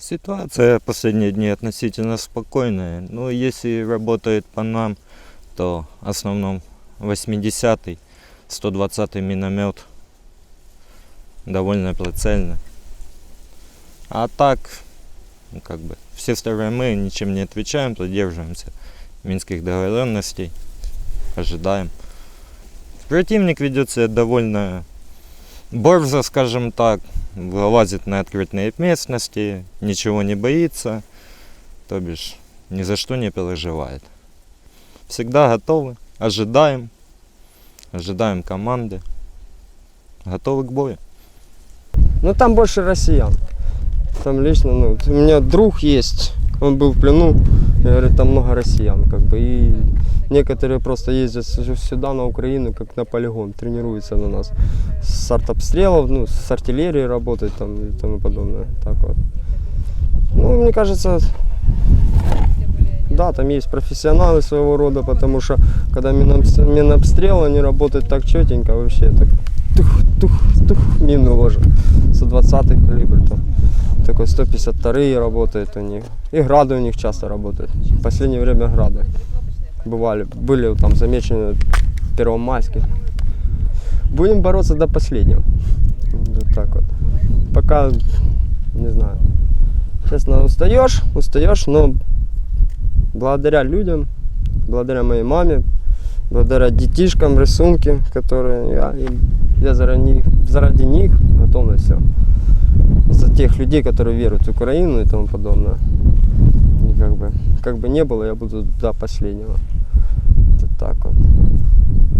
Ситуация последние дни относительно спокойная. Но если работает по нам, то в основном 80-й, 120-й миномет довольно прицельно. А так, ну, как бы, все вторые мы ничем не отвечаем, придерживаемся минских договоренностей, ожидаем. Противник ведет себя довольно борзо, скажем так, вылазит на открытые местности, ничего не боится, то бишь ни за что не переживает. Всегда готовы, ожидаем, ожидаем команды, готовы к бою. Ну там больше россиян. Там лично, ну, у меня друг есть, он был в плену, и говорит, там много россиян, как бы, и некоторые просто ездят сюда, на Украину, как на полигон, тренируются на нас. С артобстрелов, ну, с артиллерией работают там и тому подобное, так вот. Ну, мне кажется, да, там есть профессионалы своего рода, потому что когда минобс- минобстрел, они работают так четенько вообще, так тух-тух-тух, мину ложат. 120 калибр там. Такой 152 работает у них. И грады у них часто работают. В последнее время грады. Бывали, были там замечены в Первомайске. Будем бороться до последнего. Вот так вот. Пока, не знаю. Честно, устаешь, устаешь, но благодаря людям, благодаря моей маме, благодаря детишкам, рисунки, которые я, я заради, заради них готов на все. Тех людей, которые веруют в Украину и тому подобное. И как бы, как бы не было, я буду до последнего. Это так вот.